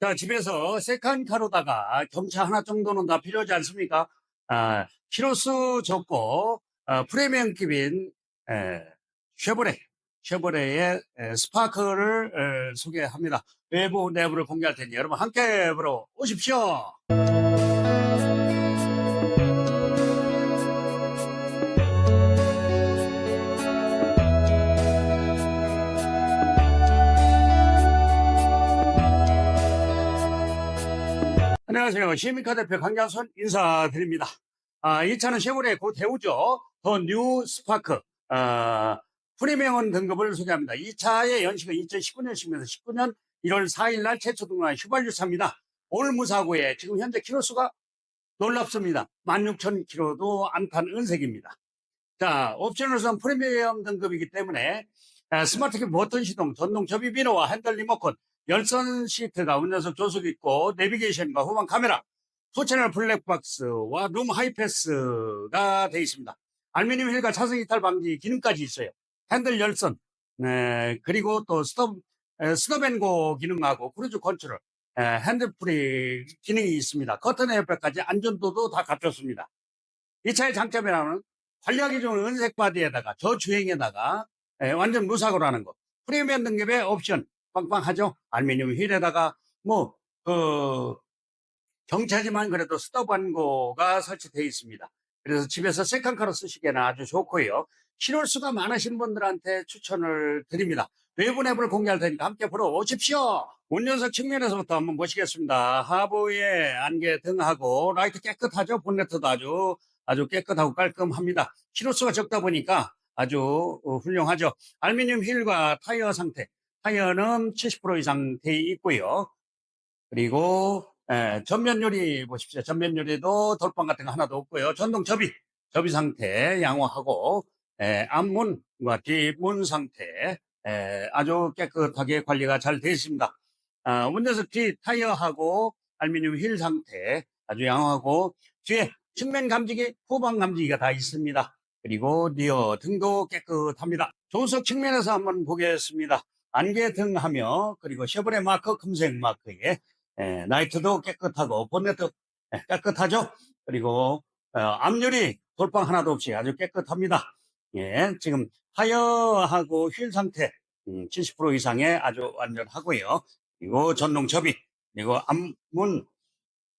자, 집에서 세칸카로다가 경차 하나 정도는 다 필요하지 않습니까? 아, 키로수 적고, 아, 프리미엄 급인, 에, 쉐보레, 쉐보레의 에, 스파크를 에, 소개합니다. 외부, 내부를 공개할 테니 여러분 함께 보러 오십시오. 안녕하세요. 시민카 대표 강장선 인사드립니다. 아, 이 차는 쉐보레 곧 해오죠. 더 뉴 스파크. 아, 프리미엄 등급을 소개합니다. 이 차의 연식은 2019년식이면서 19년 1월 4일 날 최초 등록한 휘발유 차입니다. 올 무사고에 지금 현재 키로수가 놀랍습니다. 16,000km도 안탄 은색입니다. 자, 옵션으로선 프리미엄 등급이기 때문에 아, 스마트키 버튼 시동, 전동 접이 비너와 핸들 리모컨, 열선 시트가 운전석 조수기 있고 내비게이션과 후방 카메라, 투채널 블랙박스와 룸 하이패스가 되어 있습니다. 알루미늄 휠과 차선 이탈 방지 기능까지 있어요. 핸들 열선, 네, 그리고 또 스톱, 에, 스톱앤고 기능하고 크루즈 컨트롤, 에, 핸드프리 기능이 있습니다. 커튼 에어백까지 안전도도 다 갖췄습니다. 이 차의 장점이라면 관리하기 좋은 은색 바디에다가 저주행에다가 에, 완전 무사고라는 거. 프리미엄 등급의 옵션 빵빵하죠. 알루미늄 휠에다가 뭐그 경차지만 그래도 스톱안고가 설치되어 있습니다. 그래서 집에서 세컨카로 쓰시기에는 아주 좋고요. 키로수가 많으신 분들한테 추천을 드립니다. 외부 내부를 공개할 테니까 함께 보러 오십시오. 운전석 측면에서부터 한번 보시겠습니다. 하부에 안개 등하고 라이트 깨끗하죠. 본네트도 아주 아주 깨끗하고 깔끔합니다. 키로수가 적다 보니까 아주 어, 훌륭하죠. 알루미늄 휠과 타이어 상태. 타이어는 70% 이상 돼 있고요. 그리고 에, 전면 유리 보십시오. 전면 유리도 돌방 같은 거 하나도 없고요. 전동 접이 접이 상태 양호하고 에, 앞문과 뒷문 상태 에, 아주 깨끗하게 관리가 잘 되어 있습니다. 아, 운전석 뒤 타이어하고 알루미늄 휠 상태 아주 양호하고 뒤에 측면 감지기, 후방 감지기가 다 있습니다. 그리고 리어 등도 깨끗합니다. 조수석 측면에서 한번 보겠습니다. 안개 등하며 그리고 쉐보레 마크 금색 마크에 에, 나이트도 깨끗하고 본네트 에, 깨끗하죠. 그리고 어, 앞유리 돌방 하나도 없이 아주 깨끗합니다. 예, 지금 타이어하고 휠 상태 음, 70% 이상의 아주 완전하고요. 그리고 전동 접이 그리고 앞문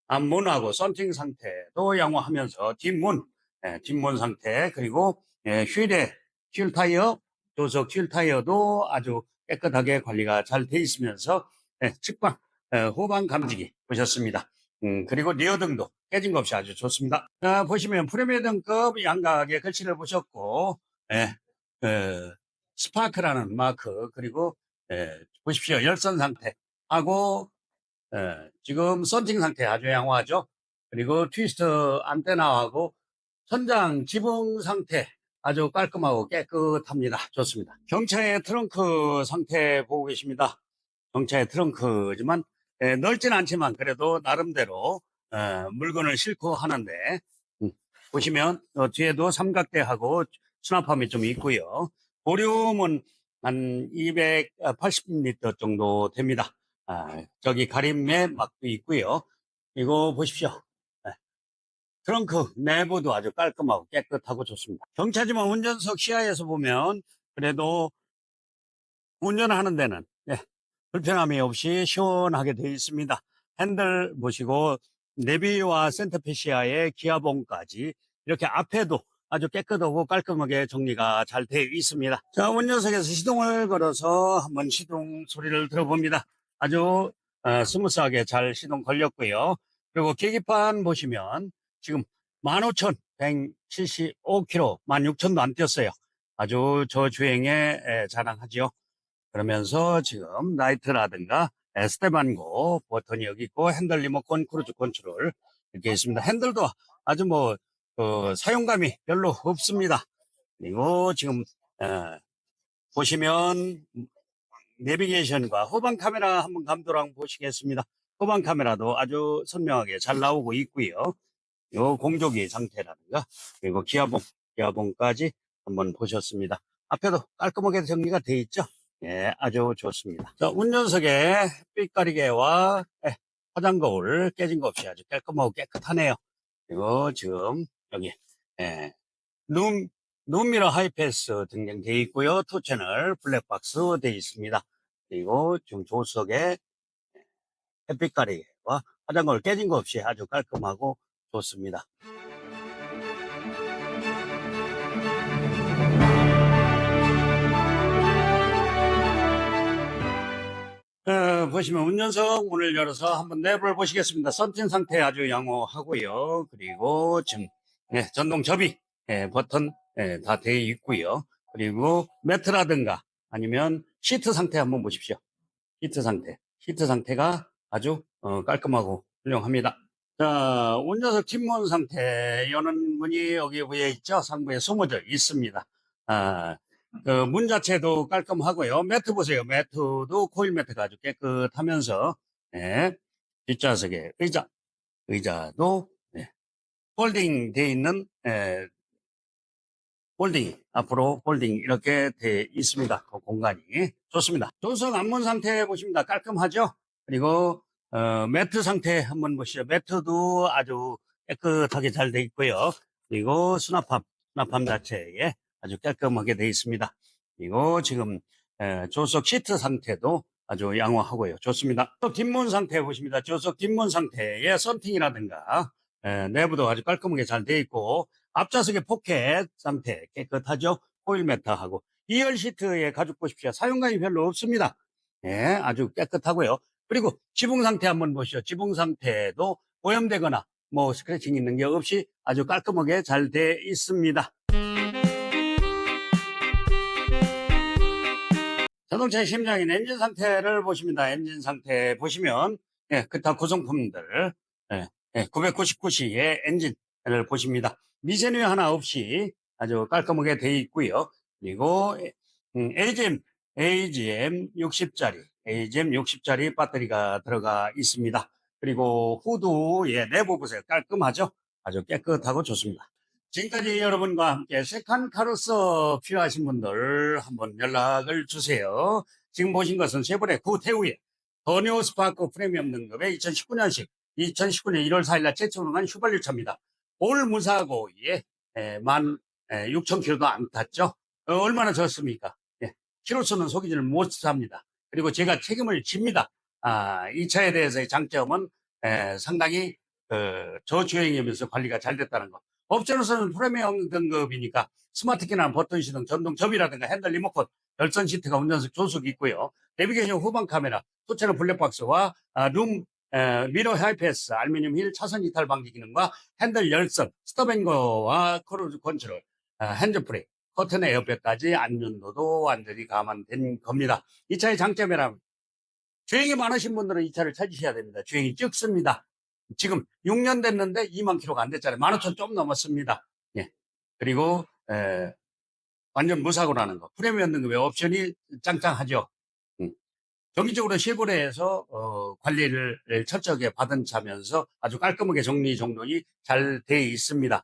앞문하고 썬팅 상태도 양호하면서 뒷문 예, 뒷문 상태 그리고 예, 휠에 휠 타이어 조석 휠 타이어도 아주 깨끗하게 관리가 잘 돼 있으면서 예, 측방 예, 후방 감지기 보셨습니다. 음, 그리고 리어 등도 깨진 거 없이 아주 좋습니다. 자, 보시면 프리미어 등급 양각의 글씨를 보셨고 예, 그, 스파크라는 마크 그리고 예, 보십시오 열선 상태하고 예, 지금 썬팅 상태 아주 양호하죠. 그리고 트위스트 안테나하고 천장 지붕 상태 아주 깔끔하고 깨끗합니다. 좋습니다. 경차의 트렁크 상태 보고 계십니다. 경차의 트렁크지만 에, 넓진 않지만 그래도 나름대로 에, 물건을 싣고 하는데 음, 보시면 어, 뒤에도 삼각대하고 수납함이 좀 있고요. 보륨은 한 280리터 정도 됩니다. 아, 저기 가림에 막도 있고요. 이거 보십시오. 네. 트렁크 내부도 아주 깔끔하고 깨끗하고 좋습니다. 경차지만 운전석 시야에서 보면 그래도 운전하는 데는 예, 불편함이 없이 시원하게 되어 있습니다. 핸들 보시고 내비와 센터페 시아의 기아봉까지 이렇게 앞에도 아주 깨끗하고 깔끔하게 정리가 잘 되어 있습니다. 자, 운전석에서 시동을 걸어서 한번 시동 소리를 들어봅니다. 아주 어, 스무스하게 잘 시동 걸렸고요. 그리고 계기판 보시면 지금 15,175km, 16,000도 안 뛰었어요. 아주 저주행에 에, 자랑하죠. 그러면서 지금 라이트라든가 에, 스텝안고 버튼이 여기 있고 핸들 리모컨 크루즈 컨트롤 이렇게 있습니다. 핸들도 아주 뭐 어, 사용감이 별로 없습니다. 그리고 지금 에, 보시면 내비게이션과 후방 카메라 한번 감도랑 보시겠습니다. 후방 카메라도 아주 선명하게 잘 나오고 있고요. 요 공조기 상태라든가 그리고 기아봉, 기아봉까지 한번 보셨습니다. 앞에도 깔끔하게 정리가 돼 있죠. 예, 아주 좋습니다. 자, 운전석에 빛가리개와 예, 화장 거울 깨진 거 없이 아주 깔끔하고 깨끗하네요. 그리고 지금 여기 예, 룸 룸미러 하이패스 등장되어 있고요. 투 채널 블랙박스 되어 있습니다. 그리고 지금 조수석에 햇빛 가리개와 화장 거울 깨진 거 없이 아주 깔끔하고 좋습니다. 어, 보시면 운전석 문을 열어서 한번 내부를 보시겠습니다. 썬팅 상태 아주 양호하고요. 그리고 지금 네, 전동 접이 예, 버튼 예, 다 되어 있고요. 그리고 매트라든가 아니면 시트 상태 한번 보십시오. 시트 상태, 시트 상태가 아주 어, 깔끔하고 훌륭합니다. 자, 운전석 뒷문 상태 여는 문이 여기 위에 있죠. 상부에 숨어져 있습니다. 아, 그 문 자체도 깔끔하고요. 매트 보세요. 매트도 코일 매트가 아주 깨끗하면서 예, 뒷좌석에 의자, 의자도 예, 폴딩 되어 있는 예, 폴딩 앞으로 폴딩 이렇게 돼 있습니다. 그 공간이 좋습니다. 조석 앞문 상태 보십니다. 깔끔하죠. 그리고 어, 매트 상태 한번 보시죠. 매트도 아주 깨끗하게 잘 돼 있고요. 그리고 수납함, 수납함 자체에 아주 깔끔하게 돼 있습니다. 그리고 지금 에, 조석 시트 상태도 아주 양호하고요. 좋습니다. 또 뒷문 상태 보십니다. 조석 뒷문 상태의 썬팅이라든가 에, 내부도 아주 깔끔하게 잘 돼 있고 앞좌석의 포켓 상태 깨끗하죠. 호일 매트하고 2열 시트에 가죽 보십시오. 사용감이 별로 없습니다. 예, 아주 깨끗하고요. 그리고 지붕 상태 한번 보시죠. 지붕 상태도 오염되거나 뭐 스크래칭 있는 게 없이 아주 깔끔하게 잘 돼 있습니다. 자동차의 심장인 엔진 상태를 보십니다. 엔진 상태 보시면 예, 기타 구성품들 예, 999C의 엔진을 보십니다. 미세누 하나 없이 아주 깔끔하게 되어 있고요. 그리고 음, AGM, AGM 60짜리, AGM 60짜리 배터리가 들어가 있습니다. 그리고 후드의 내부 보세요. 깔끔하죠? 아주 깨끗하고 좋습니다. 지금까지 여러분과 함께 세칸 카로서 필요하신 분들 한번 연락을 주세요. 지금 보신 것은 쉐보레 구태우의 더뉴 스파크 프리미엄 등급의 2019년식 2019년 1월 4일날 최초로 난 휘발유 차입니다. 올 무사고에 16,000km도 안 탔죠. 어, 얼마나 졌습니까? 예, 키로수는 속이지를 못합니다. 그리고 제가 책임을 집니다. 아, 이 차에 대해서의 장점은 에, 상당히 그, 저주행이면서 관리가 잘 됐다는 거. 업체로서는 프리미엄 등급이니까 스마트키나 버튼 시동, 전동 접이라든가 핸들 리모컨, 열선 시트가 운전석 조수기 있고요. 내비게이션 후방 카메라, 토체는 블랙박스와 아, 룸 에, 미러 하이패스, 알루미늄 휠 차선 이탈 방지 기능과 핸들 열선, 스톱앤거와 크루즈 컨트롤, 아, 핸즈프레이, 커튼 에어백까지 안전도도 완전히 감안된 겁니다. 이 차의 장점이라면 주행이 많으신 분들은 이 차를 찾으셔야 됩니다. 주행이 적습니다. 지금 6년 됐는데 2만 킬로가 안 됐잖아요. 15,000 좀 넘었습니다. 예. 그리고 에, 완전 무사고라는 거. 프리미엄 등급의 옵션이 짱짱하죠. 음. 정기적으로 쉐보레에서 어, 관리를 철저하게 받은 차면서 아주 깔끔하게 정리 정돈이 잘 돼 있습니다.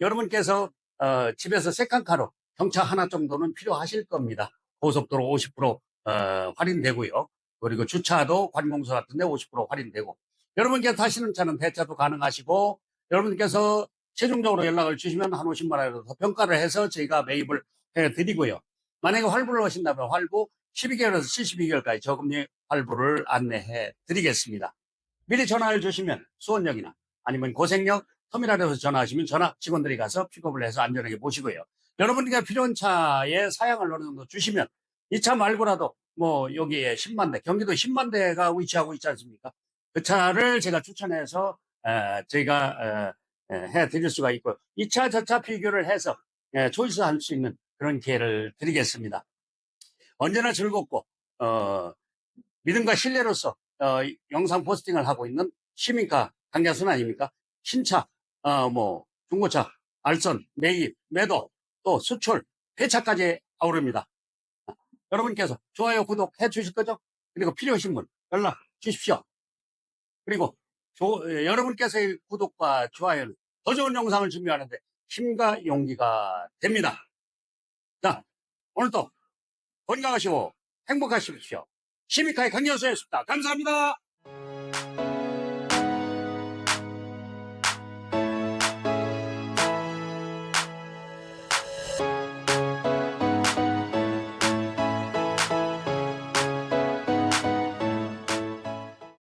여러분께서 어, 집에서 세칸카로 경차 하나 정도는 필요하실 겁니다. 고속도로 50% 어, 할인되고요. 그리고 주차도 관공서 같은 데 50% 할인되고 여러분께서 타시는 차는 대차도 가능하시고 여러분께서 최종적으로 연락을 주시면 한 50만 원이라도 더 평가를 해서 저희가 매입을 해드리고요. 만약에 활부를 하신다면 활부 12개월에서 72개월까지 저금리 활부를 안내해 드리겠습니다. 미리 전화를 주시면 수원역이나 아니면 고생역 터미널에서 전화하시면 전화 직원들이 가서 픽업을 해서 안전하게 모시고요. 여러분께 필요한 차에 사양을 어느 정도 주시면 이 차 말고라도 뭐 여기에 10만 대, 경기도 10만 대가 위치하고 있지 않습니까? 그 차를 제가 추천해서 에, 해드릴 수가 있고요. 이차 저 차 비교를 해서 에, 초이스할 수 있는 그런 기회를 드리겠습니다. 언제나 즐겁고 어, 믿음과 신뢰로서 어, 영상 포스팅을 하고 있는 시민카 강자순 아닙니까? 신차, 어, 뭐 중고차, 알선, 매입, 매도, 또 수출, 폐차까지 아우릅니다. 여러분께서 좋아요, 구독 해 주실 거죠? 그리고 필요하신 분 연락 주십시오. 그리고 조- 예, 여러분께서의 구독과 좋아요는 더 좋은 영상을 준비하는데 힘과 용기가 됩니다. 자, 오늘도 건강하시고 행복하십시오. 시미카의 강연소였습니다. 감사합니다.